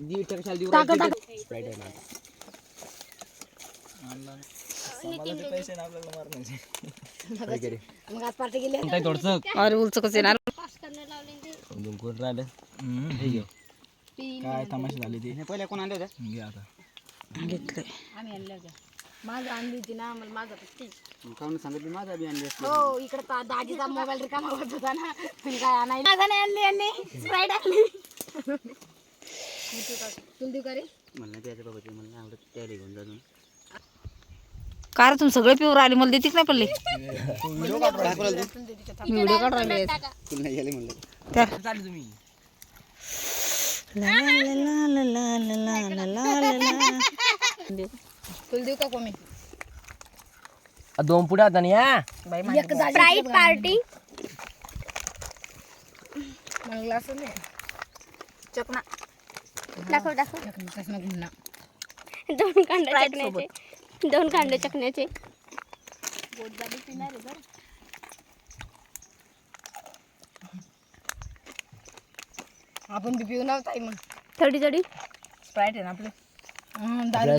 दीड कशाला देऊ टाका, राहिली? टाका. Sprite आहे ना. काय करे? मग आज पार्टी गेली काय थोडंसं अरे उलच येणार दोन कोण राहिलं हे घे. काय तमाशा झाली ती हे कोण आले होते घे आता घेतलंय आम्ही आणल्या होत्या माझं आणली होती ना मला माझा पत्ती काहून माझा बी आणली हो इकडे दाजीचा मोबाईल रिकामा होत होता ना पण काय आणायला माझा नाही आणली यांनी स्प्राईट आणली तुला देऊ का रे मला नाही प्यायचं बाबा ते मला नाही आवडत त्याला घेऊन जाऊन काय रे तुम्ही सगळे पिऊ राहिले मला देतीच नाही पडले व्हिडिओ काढ राहिला तुला नाही गेले म्हणलं त्या. चालू तुम्ही ला ला ला ला ला ला ला ला ला ला. तुला देऊ का कोमी दोन पुढे आता या बाई माझी एक पार्टी मला ग्लास नाही. चकना. दाखव दाखव. दोन कांडे चकण्याचे. दोन कांडे चकण्याचे. आपण बी पिऊ मग. थोडी थोडी. स्प्राईट आहे ना आपले? दारू